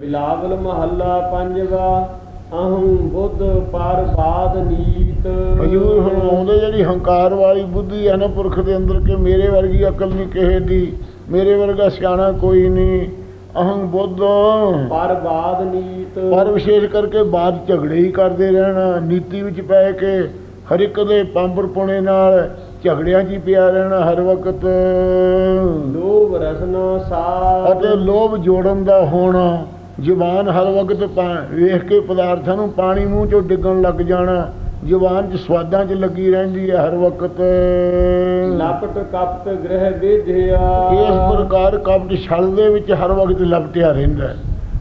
ਬਿਲਾਵਲ ਮਹੱਲਾ ਪੰਜਵਾ ਅਹੰ ਬੁੱਧ ਪਰ ਬਾਦ ਨੀਤ। ਹਜੂਰ ਹੁਣ ਆਉਂਦੇ ਜਿਹੜੀ ਹੰਕਾਰ ਵਾਲੀ ਬੁੱਧੀ ਹੈ ਨਾ ਪੁਰਖ ਦੇ ਅੰਦਰ ਕਿ ਮੇਰੇ ਵਰਗੀ ਅਕਲ ਨਹੀਂ ਕਿਸੇ ਦੀ ਮੇਰੇ ਵਰਗਾ ਸਿਆਣਾ ਕੋਈ ਨਹੀਂ। ਅਹੰ ਬੁੱਧ। ਪਰ ਬਾਦ ਨੀਤ। ਪਰ ਵਿਸ਼ੇਸ਼ ਕਰਕੇ ਬਾਤ ਝਗੜੇ ਹੀ ਕਰਦੇ ਰਹਿਣਾ ਨੀਤੀ ਵਿੱਚ ਪੈ ਕੇ ਹਰ ਇੱਕ ਦੇ ਪੰਬਰ ਪੁਣੇ ਨਾਲ ਝਗੜਿਆਂ 'ਚ ਪਿਆ ਰਹਿਣਾ ਹਰ ਵਕਤ। ਲੋਭ ਰਸਨਾ ਸਾਧ ਅਤੇ ਲੋਭ ਜੋੜਨ ਦਾ ਹੋਣਾ। ਜ਼ੁਬਾਨ ਹਰ ਵਕਤ ਪਾ- ਵੇਖ ਕੇ ਪਦਾਰਥਾਂ ਨੂੰ ਪਾਣੀ ਮੂੰਹ ਚੋਂ ਡਿੱਗਣ ਲੱਗ ਜਾਣਾ। ਜ਼ੁਬਾਨ 'ਚ ਸਵਾਦਾਂ 'ਚ ਲੱਗੀ ਰਹਿੰਦੀ ਹੈ ਹਰ ਵਕਤ। ਲਪਟ ਕਪਟ ਗ੍ਰਹਿ ਵਿਧਿਆ। ਇਸ ਪ੍ਰਕਾਰ ਕਪਟ ਛਲ ਦੇ ਵਿੱਚ ਹਰ ਵਕਤ ਲਪਟਿਆ ਰਹਿੰਦਾ ਹੈ।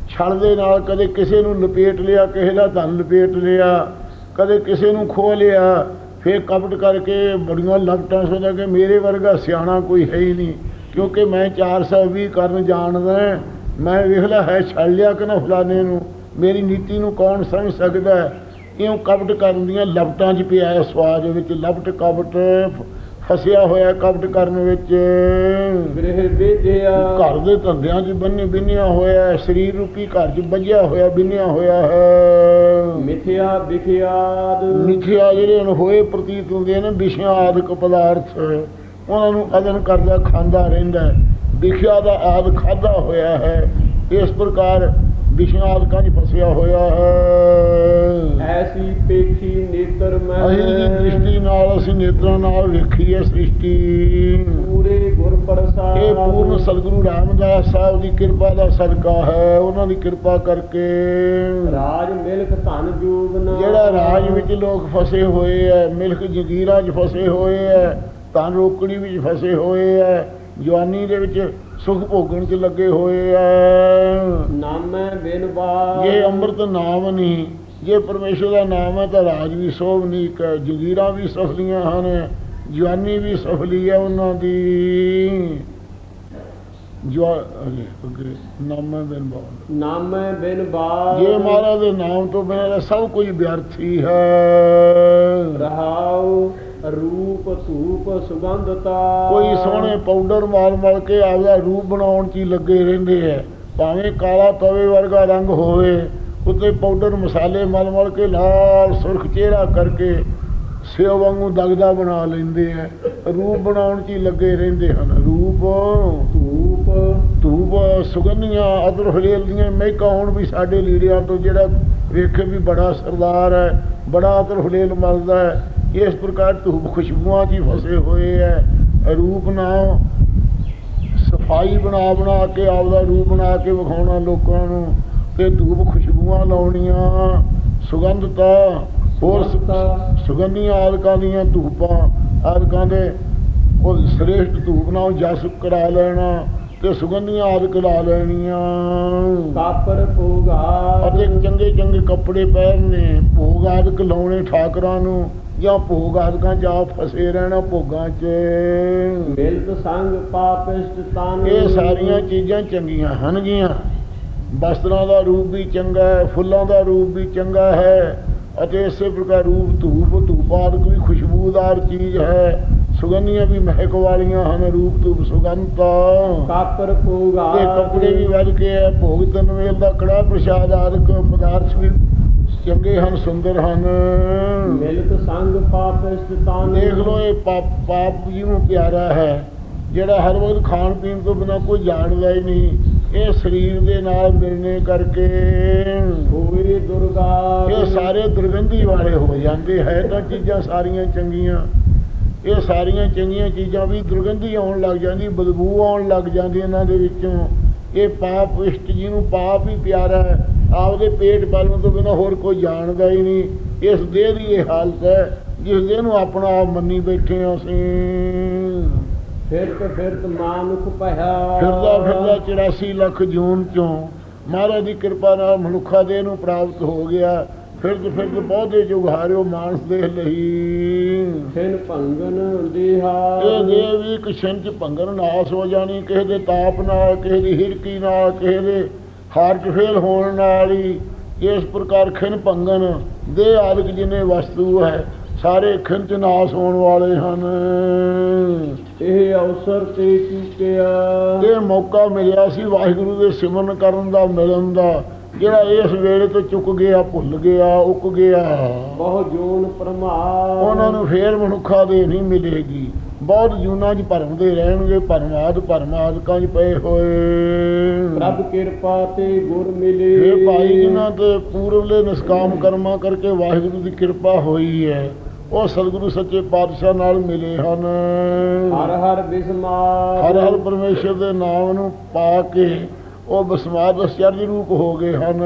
ਛਲ ਦੇ ਨਾਲ ਕਦੇ ਕਿਸੇ ਨੂੰ ਲਪੇਟ ਲਿਆ ਕਿਸੇ ਦਾ ਧਨ ਲਪੇਟ ਲਿਆ ਕਦੇ ਕਿਸੇ ਨੂੰ ਖੋਹ ਲਿਆ ਫਿਰ ਕਪਟ ਕਰਕੇ ਬੜੀਆਂ ਲਪਟਾਂ ਸੋਦਾ ਕਿ ਮੇਰੇ ਵਰਗਾ ਸਿਆਣਾ ਕੋਈ ਹੈ ਹੀ ਨਹੀਂ ਕਿਉਂਕਿ ਮੈਂ 420 ਕਰਨ ਜਾਣਦਾ। ਮੈਂ ਵੇਖ ਲਿਆ ਹੈ ਛਲ ਲਿਆ ਕਿ ਨਾ ਫਲਾਣੇ ਨੂੰ? ਮੇਰੀ ਨੀਤੀ ਨੂੰ ਕੌਣ ਸਮਝ ਸਕਦਾ ਹੈ? ਇਉਂ ਕਪਟ ਕਰਨ ਦੀਆਂ ਲਪਟਾਂ 'ਚ ਪਿਆ ਹੈ ਸਵਾਜ ਵਿੱਚ ਲਪਟ ਕਪਟ ਫਸਿਆ ਹੋਇਆ ਕਪਟ ਕਰਨ ਵਿੱਚ। ਗ੍ਰਹਿ ਘਰ ਦੇ ਧੰਦਿਆਂ 'ਚ ਬੰਨੇ ਬਿੰਨਿਆ ਹੋਇਆ ਹੈ ਸਰੀਰ ਰੂਪੀ ਘਰ 'ਚ ਬੱਝਿਆ ਹੋਇਆ ਬਿੰਨਿਆ ਹੋਇਆ ਹੈ। ਮਿਥਿਆ ਵਿਖਿਆਦ ਮਿਥਿਆ ਜਿਹੜੇ ਹਨ ਹੋਏ ਪ੍ਰਤੀਤ ਹੁੰਦੇ ਨੇ ਵਿਸ਼ਿਆਂ ਆਦਿਕ ਪਦਾਰਥ ਉਹਨਾਂ ਨੂੰ ਅਦਨ ਕਰਦਾ ਖਾਂਦਾ ਰਹਿੰਦਾ ਹੈ। ਵਿਖਿਆ ਦਾ ਆਦ ਖਾਦਾ ਹੋਇਆ ਹੈ। ਇਸ ਪ੍ਰਕਾਰ ਵਿਸ਼ਿਆਂ ਆਦਿਕਾਂ 'ਚ ਫਸਿਆ ਹੋਇਆ ਹੈ। ਐਸੀ ਪੇਖੀ ਨੇਤਰ ਮੈਂ ਅਸੀਂ ਦੀ ਦ੍ਰਿਸ਼ਟੀ ਨਾਲ ਅਸੀਂ ਨੇਤਰਾਂ ਨਾਲ ਵੇਖੀ ਹੈ ਸ੍ਰਿਸ਼ਟੀ। ਪੂਰੇ ਗੁਰ ਪ੍ਰਸਾਦ ਇਹ ਪੂਰਨ ਸਤਿਗੁਰੂ ਰਾਮਦਾਸ ਸਾਹਿਬ ਦੀ ਕਿਰਪਾ ਦਾ ਸਦਕਾ ਹੈ ਉਹਨਾਂ ਦੀ ਕਿਰਪਾ ਕਰਕੇ। ਰਾਜ ਮਿਲਕ ਧਨ ਜੂਬਨ ਜਿਹੜਾ ਰਾਜ ਵਿੱਚ ਲੋਕ ਫਸੇ ਹੋਏ ਐ ਮਿਲਕ ਜਗੀਰਾਂ 'ਚ ਫਸੇ ਹੋਏ ਐ ਧਨ ਰੋਕੜੀ ਵਿੱਚ ਫਸੇ ਹੋਏ ਐ ਜਵਾਨੀ ਦੇ ਵਿੱਚ ਸੁਖ ਭੋਗਣ 'ਚ ਲੱਗੇ ਹੋਏ ਐ ਨਾਮੈ ਬਿਨ ਬਾਦ ਜੇ ਅੰਮ੍ਰਿਤ ਨਾਮ ਨਹੀਂ ਜੇ ਪਰਮੇਸ਼ਰ ਦਾ ਨਾਮ ਹੈ ਤਾਂ ਰਾਜ ਵੀ ਸੋਭਨੀਕ ਹੈ ਜਗੀਰਾਂ ਵੀ ਸਫਲੀਆਂ ਹਨ ਜਵਾਨੀ ਵੀ ਸਫਲੀ ਹੈ ਉਹਨਾਂ ਦੀ। ਜਵਾ ਅਗੇ ਨਾਮੇ ਬਿਨ ਬਾਦ ਨਾਮੈ ਬਿਨ ਬਾਦ ਜੇ ਮਹਾਰਾਜ ਦੇ ਨਾਮ ਤੋਂ ਬਿਨਾਂ ਸਭ ਕੁਝ ਵਿਅਰਥੀ ਹੈ ਰਹਾਉ ਰੂਪ ਧੂਪ ਸੁਗੰਧਤਾ ਕੋਈ ਸੋਹਣੇ ਪਾਊਡਰ ਮਾਲ ਮਲ ਕੇ ਆਪਦਾ ਰੂਪ ਬਣਾਉਣ 'ਚ ਲੱਗੇ ਰਹਿੰਦੇ ਐ। ਭਾਵੇਂ ਕਾਲਾ ਤਵੇ ਵਰਗਾ ਰੰਗ ਹੋਵੇ ਉੱਤੇ ਪਾਊਡਰ ਮਸਾਲੇ ਮਲ ਮਲ ਕੇ ਲਾਲ ਸੁਰਖ ਚਿਹਰਾ ਕਰਕੇ ਸਿਓ ਵਾਂਗੂ ਦਗਦਾ ਬਣਾ ਲੈਂਦੇ ਐ। ਰੂਪ ਬਣਾਉਣ 'ਚ ਲੱਗੇ ਰਹਿੰਦੇ ਹਨ। ਰੂਪ ਧੂਪ। ਧੂਪ ਸੁਗੰਧੀਆਂ ਅਦਰ ਹਲੇਲ ਦੀਆਂ ਮਹਿਕਾਂ ਹੋਣ ਵੀ ਸਾਡੇ ਲੀੜਿਆਂ ਤੋਂ ਜਿਹੜਾ ਵੇਖੇ ਵੀ ਬੜਾ ਸਰਦਾਰ ਹੈ ਬੜਾ ਅਦਰ ਹਲੇਲ ਮਲਦਾ ਹੈ ਇਸ ਪ੍ਰਕਾਰ ਧੂਪ ਖੁਸ਼ਬੂਆਂ 'ਚ ਫਸੇ ਹੋਏ ਹੈ ਰੂਪ ਨਾਮ ਸਫ਼ਾਈ ਬਣਾ ਬਣਾ ਕੇ ਆਪਦਾ ਰੂਪ ਬਣਾ ਕੇ ਵਿਖਾਉਣਾ ਲੋਕਾਂ ਨੂੰ ਤੇ ਧੂਪ ਖੁਸ਼ਬੂਆਂ ਲਾਉਣੀਆਂ। ਸੁਗੰਧਤਾ ਹੋਰ ਸੁਗੰਧੀਆਂ ਆਦਿਕਾਂ ਦੀਆਂ ਧੂਪਾਂ ਆਦਿਕਾਂ ਦੇ ਉਹ ਸ੍ਰੇਸ਼ਟ ਧੂਪ ਨਾਲ ਜਸ ਕਰਾ ਲੈਣਾ ਤੇ ਸੁਗੰਧੀਆਂ ਆਦਿਕ ਲਾ ਲੈਣੀਆਂ। ਕਾਪਰ ਭੋਗਾ ਅਤੇ ਚੰਗੇ ਚੰਗੇ ਕੱਪੜੇ ਪਹਿਨਨੇ ਭੋਗ ਆਦਿਕ ਲਾਉਣੇ ਠਾਕਰਾਂ ਨੂੰ ਜਾਂ ਭੋਗ ਆਦਿਕਾਂ 'ਚ ਆ ਫਸੇ ਰਹਿਣਾ ਭੋਗਾਂ 'ਚ। ਮਿਲਤ ਸੰਗ ਪਾਪਿਸ਼ਟ ਤਨ। ਇਹ ਸਾਰੀਆਂ ਚੀਜ਼ਾਂ ਚੰਗੀਆਂ ਹਨਗੀਆਂ। ਵਸਤਰਾਂ ਦਾ ਰੂਪ ਵੀ ਚੰਗਾ ਹੈ ਫੁੱਲਾਂ ਦਾ ਰੂਪ ਵੀ ਚੰਗਾ ਹੈ ਅਤੇ ਇਸੇ ਪ੍ਰਕਾਰ ਰੂਪ ਧੂਪ ਧੂਪਾਦਿਕ ਵੀ ਖੁਸ਼ਬੂਦਾਰ ਚੀਜ਼ ਹੈ। ਸੁਗੰਧੀਆਂ ਵੀ ਮਹਿਕ ਵਾਲੀਆਂ ਹਨ ਰੂਪ ਧੂਪ ਸੁਗੰਧਤਾ ਕਾਪਰ ਭੋਗਾ ਤੇ ਕੱਪੜੇ ਵੀ ਵੱਜ ਕੇ ਹੈ ਭੋਗ ਤਨਵੇਲ ਦਾ ਕੜਾ ਪ੍ਰਸ਼ਾਦ ਆਦਿਕ ਪਦਾਰਥ ਵੀ ਚੰਗੇ ਹਨ ਸੁੰਦਰ ਹਨ। ਮਿਲਤ ਸੰਗ ਪਾਪਿਸ਼ਟ ਤਨ ਦੇਖ ਲਓ ਇਹ ਪਾਪ ਪਾਪ ਜੀ ਨੂੰ ਪਿਆਰਾ ਹੈ? ਜਿਹੜਾ ਹਰ ਵਕਤ ਖਾਣ ਪੀਣ ਤੋਂ ਬਿਨਾ ਕੋਈ ਜਾਣਦਾ ਹੀ ਨਹੀਂ ਇਹ ਸਰੀਰ ਦੇ ਨਾਲ ਮਿਲਣੇ ਕਰਕੇ। ਹੋਏ ਦੁਰਗਾ ਇਹ ਸਾਰੇ ਦੁਰਗੰਧੀ ਵਾਲੇ ਹੋ ਜਾਂਦੇ ਹੈ ਤਾਂ ਚੀਜ਼ਾਂ ਸਾਰੀਆਂ ਚੰਗੀਆਂ। ਇਹ ਸਾਰੀਆਂ ਚੰਗੀਆਂ ਚੀਜ਼ਾਂ ਵੀ ਦੁਰਗੰਧੀ ਆਉਣ ਲੱਗ ਜਾਂਦੀ ਬਦਬੂ ਆਉਣ ਲੱਗ ਜਾਂਦੀ ਇਹਨਾਂ ਦੇ ਵਿੱਚੋਂ। ਇਹ ਪਾਪ ਇਸ਼ਟ ਜੀ ਨੂੰ ਪਾਪ ਹੀ ਪਿਆਰਾ ਹੈ। ਆਪਦੇ ਪੇਟ ਪਾਲਣ ਤੋਂ ਬਿਨਾ ਹੋਰ ਕੋਈ ਜਾਣਦਾ ਹੀ ਨਹੀਂ। ਇਸ ਦੇਹ ਦੀ ਇਹ ਹਾਲਤ ਹੈ ਜਿਸ ਦੇਹ ਨੂੰ ਆਪਣਾ ਆਪ ਮੰਨੀ ਬੈਠੇ ਹਾਂ ਅਸੀਂ। ਫਿਰਤ ਫਿਰਤ ਮਾਨੁਖ ਭਇਆ। ਫਿਰਦਾ ਫਿਰਦਾ 84 ਲੱਖ ਜੂਨ ਚੋਂ ਮਹਾਰਾਜ ਦੀ ਕਿਰਪਾ ਨਾਲ ਮਨੁੱਖਾ ਦੇਹ ਨੂੰ ਪ੍ਰਾਪਤ ਹੋ ਗਿਆ। ਫਿਰਦ ਫਿਰਦ ਬਹੁਤੇ ਜੁਗਾਰਿਓ ਮਾਨਸ ਦੇ ਲਈ। ਫਿਨ ਭੰਗਨ ਦੇਹਾ। ਇਹ ਦੇਹ ਵੀ ਇੱਕ ਛਿੰਨ ਚ ਭੰਗਰ ਨਾਸ ਹੋ ਜਾਣੀ ਕਿਸੇ ਦੇ ਤਾਪ ਨਾਲ ਕਿਸੇ ਦੀ ਹਿਰਕੀ ਨਾਲ ਕਿਸੇ ਦੇ ਹਾਰਟ ਫੇਲ ਹੋਣ ਨਾਲ ਹੀ ਇਸ ਪ੍ਰਕਾਰ ਖਿਨ ਭੰਗਨ ਦੇਹ ਆਦਿਕ ਜਿਨੇ ਵਸਤੂ ਹੈ ਸਾਰੇ ਖਿੰਚ ਨਾਸ ਹੋਣ ਵਾਲੇ ਹਨ। ਇਹ ਅਵਸਰ ਤੇ ਚੁੱਕਿਆ ਇਹ ਮੌਕਾ ਮਿਲਿਆ ਸੀ ਵਾਹਿਗੁਰੂ ਦੇ ਸਿਮਰਨ ਕਰਨ ਦਾ ਮਿਲਣ ਦਾ। ਜਿਹੜਾ ਇਸ ਵੇਲੇ ਤੋਂ ਚੁੱਕ ਗਿਆ ਭੁੱਲ ਗਿਆ ਉੱਕ ਗਿਆ। ਬਹੁ ਜੋਨ ਪ੍ਰਮਾਦ ਉਹਨਾਂ ਨੂੰ ਫੇਰ ਮਨੁੱਖਾ ਦੇ ਨਹੀਂ ਮਿਲੇਗੀ। ਬਹੁਤ ਜੂਨਾਂ 'ਚ ਭਰਮਦੇ ਰਹਿਣਗੇ ਭਰਮਾਦ ਭਰਮਾਦਕਾਂ 'ਚ ਪਏ ਹੋਏ। ਪ੍ਰਭ ਕਿਰਪਾ ਤੇ ਗੁਰ ਮਿਲੇ। ਇਹ ਭਾਈ ਜਿਨ੍ਹਾਂ ਤੇ ਪੂਰਵਲੇ ਨਿਸਕਾਮ ਕਰਮਾਂ ਕਰਕੇ ਵਾਹਿਗੁਰੂ ਦੀ ਕਿਰਪਾ ਹੋਈ ਹੈ ਉਹ ਸਤਿਗੁਰੂ ਸੱਚੇ ਪਾਤਸ਼ਾਹ ਨਾਲ ਮਿਲੇ ਹਨ। ਹਰ ਹਰ ਬਿਸਮਾਰ। ਹਰ ਹਰ ਪਰਮੇਸ਼ਰ ਦੇ ਨਾਮ ਨੂੰ ਪਾ ਕੇ ਉਹ ਬਸਮਾਦ ਅਚਰਜ ਰੂਪ ਹੋ ਗਏ ਹਨ।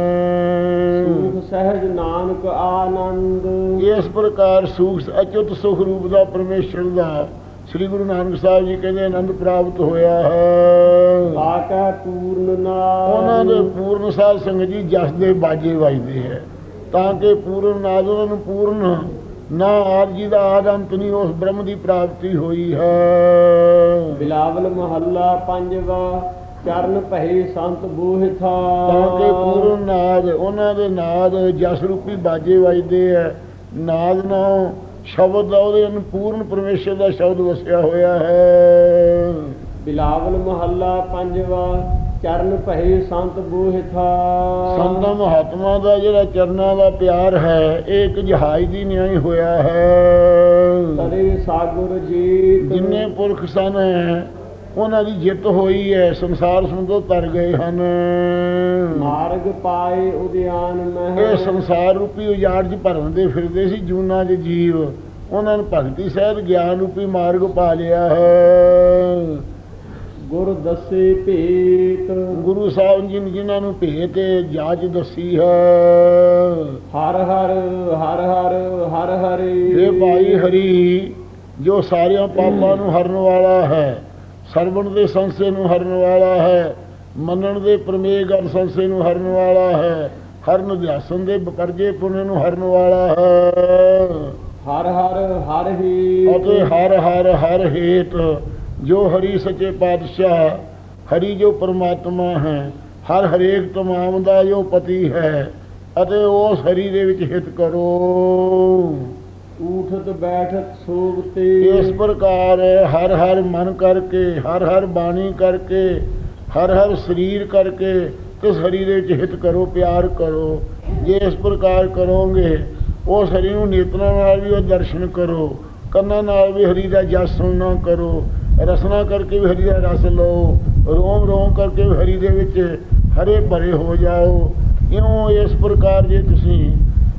ਸੁਖ ਸਹਿਜ ਨਾਨਕ ਆਨੰਦ। ਇਸ ਪ੍ਰਕਾਰ ਸੁਖ ਅਚੁੱਤ ਸੁਖ ਰੂਪ ਦਾ ਪਰਮੇਸ਼ਰ ਦਾ ਸ੍ਰੀ ਗੁਰੂ ਨਾਨਕ ਸਾਹਿਬ ਜੀ ਕਹਿੰਦੇ ਆਨੰਦ ਪ੍ਰਾਪਤ ਹੋਇਆ ਹੈ। ਆਕਾ ਪੂਰਨ ਨਾਮ ਉਹਨਾਂ ਦੇ ਪੂਰਨ ਸਾਧ ਸੰਗਤ ਜੀ ਜਸ ਦੇ ਬਾਜੇ ਵੱਜਦੇ ਹੈ। ਤਾਂ ਕਿ ਪੂਰਨ ਨਾਦ ਉਹਨਾਂ ਨੂੰ ਪੂਰਨ ਨਾ ਆਦ ਜੀ ਦਾ ਆਦ ਅੰਤ ਨਹੀਂ ਉਸ ਬ੍ਰਹਮ ਦੀ ਪ੍ਰਾਪਤੀ ਹੋਈ ਹੈ। ਬਿਲਾਵਲ ਮਹੱਲਾ ਪੰਜਵਾ। ਚਰਨ ਭਏ ਸੰਤ ਬੂਹਿਥਾ ਕਿ ਪੂਰਨ ਨਾਦ ਉਹਨਾਂ ਦੇ ਨਾਦ ਜਸ ਰੂਪੀ ਬਾਜੇ ਵੱਜਦੇ ਹੈ ਨਾਦ ਨਾਲ ਸ਼ਬਦ ਦਾ ਉਹਦੇ ਅੰਦਰ ਪੂਰਨ ਪਰਮੇਸ਼ਰ ਦਾ ਸ਼ਬਦ ਵਸਿਆ ਹੋਇਆ ਹੈ। ਬਿਲਾਵਲ ਮਹੱਲਾ ਪੰਜਵਾ ਚਰਨ ਭਏ ਸੰਤ ਬੂਹਿਥਾ ਸੰਤਾਂ ਮਹਾਤਮਾ ਦਾ ਜਿਹੜਾ ਚਰਨਾਂ ਦਾ ਪਿਆਰ ਹੈ ਇਹ ਇੱਕ ਜਹਾਜ਼ ਦੀ ਨਿਆਈ ਹੋਇਆ ਹੈ। ਤਰੇ ਸਾਗੁਰ ਜੀਤ ਜਿੰਨੇ ਪੁਰਖ ਸਨ ਉਹਨਾਂ ਦੀ ਜਿੱਤ ਹੋਈ ਹੈ ਸੰਸਾਰ ਸਮੁੰਦਰ ਤਰ ਗਏ ਹਨ। ਮਾਰਗ ਪਾਏ ਉਦਿਆਨ ਮਹਿ ਇਹ ਸੰਸਾਰ ਰੂਪੀ ਉਜਾੜ 'ਚ ਭਰਮਦੇ ਫਿਰਦੇ ਸੀ ਜੂਨਾਂ ਦੇ ਜੀਵ। ਉਹਨਾਂ ਨੇ ਭਗਤੀ ਸਹਿਤ ਗਿਆਨ ਰੂਪੀ ਮਾਰਗ ਪਾ ਲਿਆ ਹੈ। ਗੁਰ ਦਸੇ ਭੇਤ। ਗੁਰੂ ਸਾਹਿਬ ਜੀ ਨੇ ਜਿਨ੍ਹਾਂ ਨੂੰ ਭੇਤ ਜਾਚ ਦੱਸੀ ਹੈ। ਹਰ ਹਰ ਹਰ ਹਰ ਹਰ ਹਰੇ। ਇਹ ਭਾਈ ਹਰੀ ਜੋ ਸਾਰਿਆਂ ਪਾਪਾਂ ਨੂੰ ਹਰਨ ਵਾਲਾ ਹੈ। ਸਰਵਣ ਦੇ ਸੰਸੇ ਨੂੰ ਹਰਨ ਵਾਲਾ ਹੈ ਮੰਨਣ ਦੇ ਪ੍ਰਮੇਗ ਅਰ ਸੰਸੇ ਨੂੰ ਹਰਨ ਵਾਲਾ ਹੈ ਹਰਨ ਅਧਿਆਸਨ ਦੇ ਕਰਜੇ ਪੁੰਨ ਨੂੰ ਹਰਨ ਵਾਲਾ ਹੈ। ਹਰ ਹਰ ਹਰ ਹੀ ਅਤੇ ਹਰ ਹਰ ਹਰ ਹੇਤ ਜੋ ਹਰੀ ਸੱਚੇ ਪਾਤਸ਼ਾਹ ਹਰੀ ਜੋ ਪਰਮਾਤਮਾ ਹੈ ਹਰ ਹਰੇਕ ਤਮਾਮ ਦਾ ਜੋ ਪਤੀ ਹੈ ਅਤੇ ਉਸ ਹਰੀ ਦੇ ਵਿੱਚ ਹਿਤ ਕਰੋ। ਉਠਤ ਬੈਠਤ ਸੋਗਤੇ ਇਸ ਪ੍ਰਕਾਰ ਹਰ ਹਰ ਮਨ ਕਰਕੇ, ਹਰ ਹਰ ਬਾਣੀ ਕਰਕੇ, ਹਰ ਹਰ ਸਰੀਰ ਕਰਕੇ ਤਿਸ ਹਰੀ ਦੇ ਵਿੱਚ ਹਿਤ ਕਰੋ, ਪਿਆਰ ਕਰੋ। ਜੇ ਇਸ ਪ੍ਰਕਾਰ ਕਰੋਗੇ ਉਸ ਹਰੀ ਨੂੰ ਨੇਤਰਾਂ ਨਾਲ ਵੀ ਉਹ ਦਰਸ਼ਨ ਕਰੋ। ਕੰਨਾਂ ਨਾਲ ਵੀ ਹਰੀ ਦਾ ਜਸ ਸੁਣਨਾ ਕਰੋ। ਰਸਨਾ ਕਰਕੇ ਵੀ ਹਰੀ ਦਾ ਰਸ ਲਓ। ਰੋਮ ਰੋਮ ਕਰਕੇ ਵੀ ਹਰੀ ਦੇ ਵਿੱਚ ਹਰੇ ਭਰੇ ਹੋ ਜਾਓ। ਇਉਂ ਇਸ ਪ੍ਰਕਾਰ ਜੇ ਤੁਸੀਂ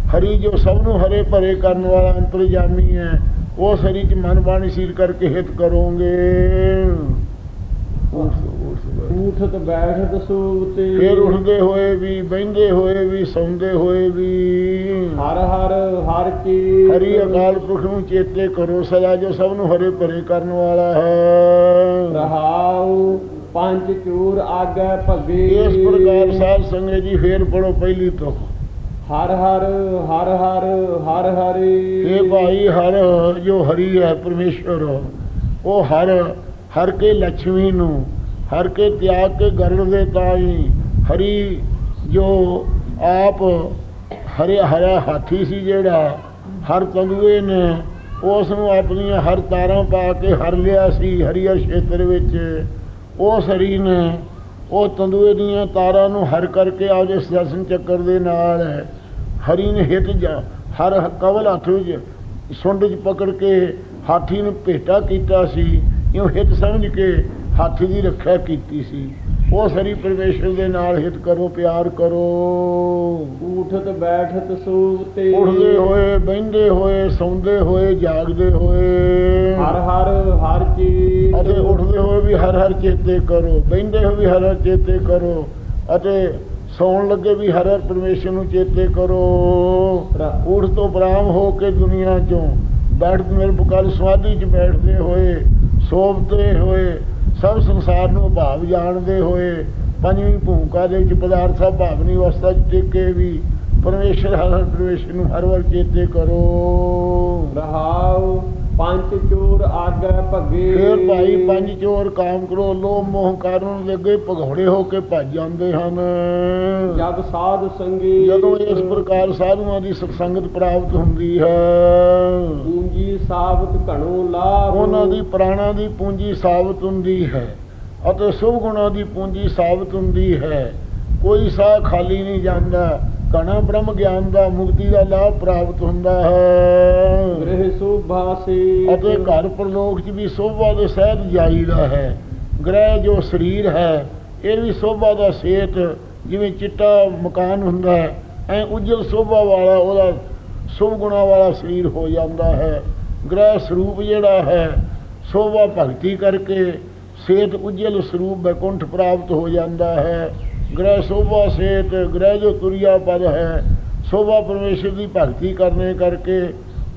ਹਰੀ ਜੋ ਸਭ ਨੂੰ ਹਰੇ ਭਰੇ ਕਰਨ ਵਾਲਾ ਅੰਤਰਜਾਮੀ ਹੈ ਉਸ ਹਰੀ ਚ ਮਨ ਬਾਣੀ ਸੀਲ ਕਰਕੇ ਹਿਤ ਕਰੋਗੇ। ਉਠਤ ਬੈਠਤ ਸੋਗਤੇ ਫਿਰ ਉੱਠਦੇ ਹੋਏ ਵੀ ਬਹਿੰਦੇ ਹੋਏ ਵੀ ਸੌਂਦੇ ਹੋਏ ਵੀ। ਹਰ ਹਰ ਹਰ ਕੀ ਹਰੀ ਅਕਾਲ ਪੁਰਖ ਨੂੰ ਚੇਤੇ ਕਰੋ ਸਦਾ ਜੋ ਸਭ ਨੂੰ ਹਰੇ ਭਰੇ ਕਰਨ ਵਾਲਾ ਹੈ। ਰਹਾਉ ਪੰਜ ਚੂਰ ਆਗੇ ਭਗੇ ਇਸ ਪ੍ਰਕਾਰ ਸਾਧ ਸੰਗਤ ਜੀ ਫੇਰ ਪੜੋ ਪਹਿਲੀ ਤੋਂ। ਹਰ ਹਰ ਹਰ ਹਰ ਹਰ ਹਰੇ। ਇਹ ਭਾਈ ਹਰ ਜੋ ਹਰੀ ਹੈ ਪਰਮੇਸ਼ਰ ਉਹ ਹਰ ਹਰ ਕੇ ਲక్ష్ਮੀ ਨੂੰ, ਹਰ ਕੇ ਤਿਆਗ ਕੇ ਗਰੜ ਦੇ ਤਾਈ ਹਰੀ ਜੋ ਆਪ ਹਰੇ, ਹਰਾ ਹਾਥੀ ਸੀ ਜਿਹੜਾ, ਹਰ ਤੰਦੂਏ ਨੇ, ਉਸ ਨੂੰ ਆਪਣੀਆਂ ਹਰ ਤਾਰਾਂ ਪਾ ਕੇ ਹਰ ਲਿਆ ਸੀ ਹਰੀਅਰ ਖੇਤਰ ਵਿੱਚ। ਉਸ ਹਰੀ ਨੇ ਉਹ ਤੰਦੂਏ ਦੀਆਂ ਤਾਰਾਂ ਨੂੰ ਹਰ ਕਰਕੇ ਆਪਦੇ ਸੁਦਰਸ਼ਨ ਚੱਕਰ ਦੇ ਨਾਲ ਹਰੀ ਨੇ ਹਿੱਤ ਜਾ, ਹਰ ਕਵਲ ਹੱਥ ਵਿੱਚ, ਸੁੰਡ 'ਚ ਪਕੜ ਕੇ ਹਾਥੀ ਨੂੰ ਭੇਟਾ ਕੀਤਾ ਸੀ, ਇਉਂ ਹਿੱਤ ਸਮਝ ਕੇ ਹਾਥੀ ਦੀ ਰੱਖਿਆ ਕੀਤੀ ਸੀ। ਉਹ ਹਰੀ ਪਰਮੇਸ਼ਰ ਦੇ ਨਾਲ ਹਿੱਤ ਕਰੋ ਪਿਆਰ ਕਰੋ। ਉਠਤ ਬੈਠਤ ਸੋਗਤੇ ਉੱਠਦੇ ਹੋਏ ਬਹਿੰਦੇ ਹੋਏ ਸੌਂਦੇ ਹੋਏ ਜਾਗਦੇ ਹੋਏ। ਹਰ ਹਰ ਹਰ ਕੀ ਅਤੇ ਉੱਠਦੇ ਹੋਏ ਵੀ ਹਰ ਹਰ ਚੇਤੇ ਕਰੋ ਬਹਿੰਦੇ ਹੋਏ ਵੀ ਹਰ ਹਰ ਚੇਤੇ ਕਰੋ ਅਤੇ ਸੌਣ ਲੱਗੇ ਵੀ ਹਰ ਹਰ ਪਰਮੇਸ਼ਰ ਨੂੰ ਚੇਤੇ ਕਰੋ। ਉੱਠ ਤੋਂ ਬਰਾਮ ਹੋ ਕੇ ਦੁਨੀਆ ਚੋਂ ਬੈਠ ਮੇਰੇ ਬੁਕਾਲ ਸਵਾਦੀ 'ਚ ਬੈਠਦੇ ਹੋਏ ਸੋਵਤੇ ਹੋਏ ਸਭ ਸੰਸਾਰ ਨੂੰ ਭਾਵ ਜਾਣਦੇ ਹੋਏ ਪੰਜਵੀਂ ਭੂਮਿਕਾ ਦੇ ਵਿੱਚ ਪਦਾਰਥ ਪਦਾਰਥਾ ਭਾਵਨੀ ਅਵਸਥਾ 'ਚ ਕੇ ਵੀ ਪਰਮੇਸ਼ਰ ਹਰ ਹਰ ਪਰਮੇਸ਼ਰ ਨੂੰ ਹਰ ਵਾਰ ਚੇਤੇ ਕਰੋ। ਰਹਾਉ ਪੰਜ ਚੋਰ ਆਗੇ ਭੱਗੇ। ਫੇਰ ਭਾਈ ਪੰਜ ਚੋਰ ਕਾਮ ਕਰੋ ਲੋਭ ਮੋਹ ਕਾਰਨ ਲੱਗੇ ਭਗੌੜੇ ਹੋ ਕੇ ਭੱਜ ਜਾਂਦੇ ਹਨ। ਜਬ ਸਾਧ ਸੰਗੀ ਜਦੋਂ ਇਸ ਪ੍ਰਕਾਰ ਸਾਧੂਆਂ ਦੀ ਸਤਸੰਗਤ ਪ੍ਰਾਪਤ ਹੁੰਦੀ ਹੈ ਪੂੰਜੀ ਸਾਬਤ ਘਣੋ ਲਾਭ। ਉਹਨਾਂ ਦੀ ਪ੍ਰਾਣਾਂ ਦੀ ਪੂੰਜੀ ਸਾਬਤ ਹੁੰਦੀ ਹੈ ਅਤੇ ਸੁਭ ਗੁਣਾਂ ਦੀ ਪੂੰਜੀ ਸਾਬਤ ਹੁੰਦੀ ਹੈ। ਕੋਈ ਸਾਹ ਖਾਲੀ ਨਹੀਂ ਜਾਂਦਾ। ਘਣਾ ਬ੍ਰਹਮ ਗਿਆਨ ਦਾ ਮੁਕਤੀ ਦਾ ਲਾਭ ਪ੍ਰਾਪਤ ਹੁੰਦਾ ਹੈ। ਗ੍ਰਹਿ ਸੋਭਾ ਸੇ ਅਤੇ ਘਰ ਪ੍ਰਲੋਕ 'ਚ ਵੀ ਸੋਭਾ ਦੇ ਸਹਿਤ ਜਾਈਦਾ ਹੈ। ਗ੍ਰਹਿ ਜੋ ਸਰੀਰ ਹੈ ਇਹ ਵੀ ਸੋਭਾ ਦਾ ਸੇਤ ਜਿਵੇਂ ਚਿੱਟਾ ਮਕਾਨ ਹੁੰਦਾ ਹੈ ਐ ਉਜਲ ਸੋਭਾ ਵਾਲਾ ਉਹਦਾ ਸੁਭ ਗੁਣਾ ਵਾਲਾ ਸਰੀਰ ਹੋ ਜਾਂਦਾ ਹੈ। ਗ੍ਰਹਿ ਸਰੂਪ ਜਿਹੜਾ ਹੈ ਸੋਭਾ ਭਗਤੀ ਕਰਕੇ ਸੇਤ ਉਜਲ ਸਰੂਪ ਬੈਕੁੰਠ ਪ੍ਰਾਪਤ ਹੋ ਜਾਂਦਾ ਹੈ। ਗ੍ਰਹਿ ਸੋਭਾ ਸੇਤ ਗ੍ਰਹਿ ਜੋ ਤੁਰਿਆ ਪਦ ਹੈ ਸੋਭਾ ਪਰਮੇਸ਼ਰ ਦੀ ਭਗਤੀ ਕਰਨੇ ਕਰਕੇ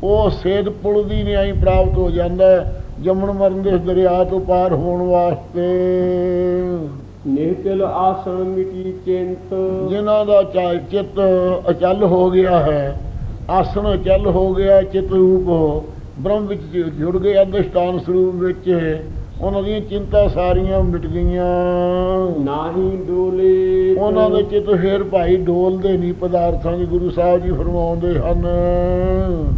ਉਹ ਸੇਤ ਪੁਲ ਦੀ ਨਿਆਈ ਪ੍ਰਾਪਤ ਹੋ ਜਾਂਦਾ ਹੈ ਜੰਮਣ ਮਰਨ ਦੇ ਦਰਿਆ ਤੋਂ ਪਾਰ ਹੋਣ ਵਾਸਤੇ। ਨਿਹਚਲ ਆਸਣ ਮਿਟੀ ਚਿੰਤ। ਜਿਨ੍ਹਾਂ ਦਾ ਚਿੱਤ ਅਚਲ ਹੋ ਗਿਆ ਹੈ ਆਸਣ ਅਚਲ ਹੋ ਗਿਆ ਚਿੱਤ ਰੂਪ ਬ੍ਰਹਮ ਵਿੱਚ ਜੁੜ ਗਏ ਅਧਿਸ਼ਟਾਨ ਸਰੂਪ ਵਿੱਚ ਉਹਨਾਂ ਦੀਆਂ ਚਿੰਤਾ ਸਾਰੀਆਂ ਮਿਟ ਗਈਆਂ। ਨਾਹੀ ਡੋਲੇ ਉਹਨਾਂ ਦੇ ਚਿੱਤ ਫੇਰ ਭਾਈ ਡੋਲਦੇ ਨਹੀਂ ਪਦਾਰਥਾਂ ਦੀ ਗੁਰੂ ਸਾਹਿਬ ਜੀ ਫਰਮਾਉਂਦੇ ਹਨ।